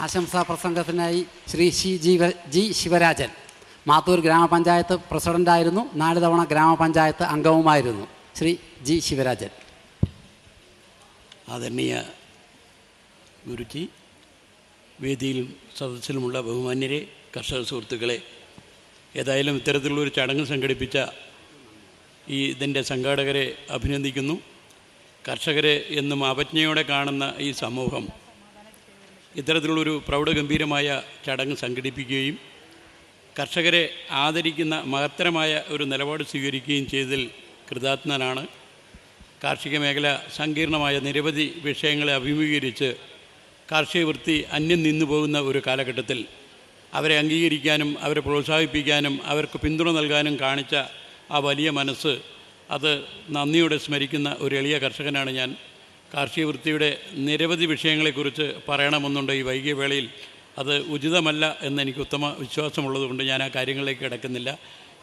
ആശംസാ പ്രസംഗത്തിനായി ശ്രീ ശി ജീവ ജി ശിവരാജൻ. മാത്തൂർ ഗ്രാമപഞ്ചായത്ത് പ്രസിഡന്റായിരുന്നു. നാല് തവണ ഗ്രാമപഞ്ചായത്ത് അംഗവുമായിരുന്നു ശ്രീ ജി ശിവരാജൻ. ആദരണീയ ഗുരുജി വേദിയിൽ സദസ്സിലുമുള്ള ബഹുമാന്യരെ കർഷക സുഹൃത്തുക്കളെ ഏതായാലും ഇത്തരത്തിലുള്ളൊരു ചടങ്ങ് സംഘടിപ്പിച്ച ഈ ഇതിന്റെ സംഘാടകരെ അഭിനന്ദിക്കുന്നു. കർഷകരെ എന്നും അവജ്ഞയോടെ കാണുന്ന ഈ സമൂഹം ഇത്തരത്തിലുള്ളൊരു പ്രൗഢഗംഭീരമായ ചടങ്ങ് സംഘടിപ്പിക്കുകയും കർഷകരെ ആദരിക്കുന്ന മഹത്തരമായ ഒരു നിലപാട് സ്വീകരിക്കുകയും ചെയ്തതിൽ കൃതാത്മനാണ്. കാർഷിക മേഖല സങ്കീർണമായ നിരവധി വിഷയങ്ങളെ അഭിമുഖീകരിച്ച് കാർഷിക വൃത്തി അന്യം നിന്നു പോകുന്ന ഒരു കാലഘട്ടത്തിൽ അവരെ അംഗീകരിക്കാനും അവരെ പ്രോത്സാഹിപ്പിക്കാനും അവർക്ക് പിന്തുണ നൽകാനും കാണിച്ച ആ വലിയ മനസ്സ് അത് നന്ദിയോടെ സ്മരിക്കുന്ന ഒരു എളിയ കർഷകനാണ് ഞാൻ. കാർഷിക വൃത്തിയുടെ നിരവധി വിഷയങ്ങളെക്കുറിച്ച് പറയണമെന്നുണ്ട് ഈ വൈകിയ വേളയിൽ. അത് ഉചിതമല്ല എന്നെനിക്ക് ഉത്തമ വിശ്വാസമുള്ളതുകൊണ്ട് ഞാൻ ആ കാര്യങ്ങളിലേക്ക് കിടക്കുന്നില്ല.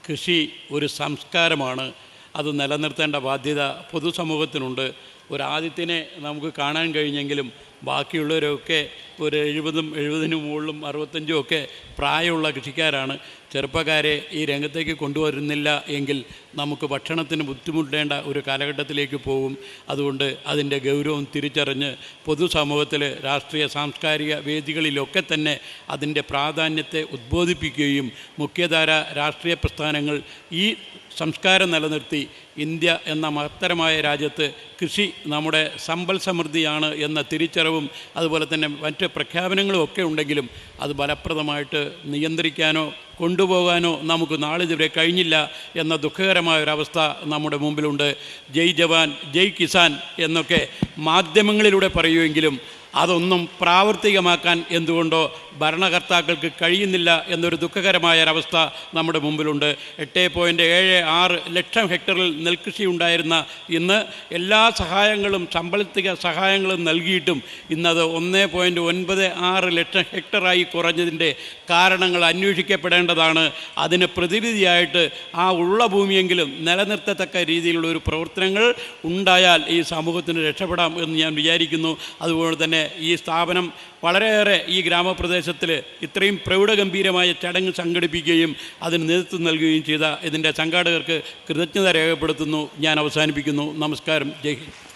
കൃഷി ഒരു സംസ്കാരമാണ്. അത് നിലനിർത്തേണ്ട ബാധ്യത പൊതുസമൂഹത്തിനുണ്ട്. ഒരു ആദ്യത്തിനെ നമുക്ക് കാണാൻ കഴിഞ്ഞെങ്കിലും ബാക്കിയുള്ളവരൊക്കെ ഒരു എഴുപതും എഴുപതിനും മുകളിലും അറുപത്തഞ്ചും ഒക്കെ പ്രായമുള്ള കൃഷിക്കാരാണ്. ചെറുപ്പക്കാരെ ഈ രംഗത്തേക്ക് കൊണ്ടുവരുന്നില്ല എങ്കിൽ നമുക്ക് ഭക്ഷണത്തിന് ബുദ്ധിമുട്ടേണ്ട ഒരു കാലഘട്ടത്തിലേക്ക് പോകും അതുകൊണ്ട് അതിന്റെ ഗൗരവം തിരിച്ചറിഞ്ഞ് പൊതുസമൂഹത്തിൽ രാഷ്ട്രീയ സാംസ്കാരിക വേദികളിലൊക്കെ തന്നെ അതിന്റെ പ്രാധാന്യത്തെ ഉദ്ബോധിപ്പിക്കുകയും മുഖ്യധാര രാഷ്ട്രീയ പ്രസ്ഥാനങ്ങൾ ഈ സംസ്കാരം നിലനിർത്തി ഇന്ത്യ എന്ന മഹത്തരമായ രാജ്യത്ത് കൃഷി നമ്മുടെ സമ്പൽ സമൃദ്ധിയാണ് എന്ന തിരിച്ചറിവും അതുപോലെ തന്നെ മറ്റ് പ്രഖ്യാപനങ്ങളും ഒക്കെ ഉണ്ടെങ്കിലും അത് ഫലപ്രദമായിട്ട് നിയന്ത്രിക്കാനോ കൊണ്ടുപോകാനോ നമുക്ക് നാളിതുവരെ കഴിഞ്ഞില്ല എന്ന ദുഃഖകരമായ ഒരവസ്ഥ നമ്മുടെ മുമ്പിലുണ്ട്. ജയ് ജവാൻ ജയ് കിസാൻ എന്നൊക്കെ മാധ്യമങ്ങളിലൂടെ പറയുമെങ്കിലും അതൊന്നും പ്രാവർത്തികമാക്കാൻ എന്തുകൊണ്ടോ ഭരണകർത്താക്കൾക്ക് കഴിയുന്നില്ല എന്നൊരു ദുഃഖകരമായ ഒരവസ്ഥ നമ്മുടെ മുമ്പിലുണ്ട്. എട്ട് പോയിന്റ് ഏഴ് ആറ് ലക്ഷം ഹെക്ടറിൽ നെൽകൃഷി ഉണ്ടായിരുന്ന ഇന്ന് എല്ലാ സഹായങ്ങളും സാമ്പത്തിക സഹായങ്ങളും നൽകിയിട്ടും ഇന്നത് ഒന്ന് പോയിന്റ് ഒൻപത് ആറ് ലക്ഷം ഹെക്ടറായി കുറഞ്ഞതിന്റെ കാരണങ്ങൾ അന്വേഷിക്കപ്പെടേണ്ടതാണ്. അതിന് പ്രതിവിധിയായിട്ട് ആ ഉള്ള ഭൂമിയെങ്കിലും നിലനിർത്തത്തക്ക രീതിയിലുള്ള ഒരു പ്രവർത്തനങ്ങൾ ഉണ്ടായാൽ ഈ സമൂഹത്തിന് രക്ഷപ്പെടാം എന്ന് ഞാൻ വിചാരിക്കുന്നു. അതുപോലെ തന്നെ ഈ സ്ഥാപനം വളരെയേറെ ഈ ഗ്രാമപ്രദേശത്തിൽ ഇത്രയും പ്രൗഢഗംഭീരമായ ചടങ്ങ് സംഘടിപ്പിക്കുകയും അതിന് നേതൃത്വം നൽകുകയും ചെയ്ത ഇതിന്റെ സംഘാടകർക്ക് കൃതജ്ഞത രേഖപ്പെടുത്തുന്നു. ഞാൻ അവസാനിപ്പിക്കുന്നു. നമസ്കാരം. ജയ്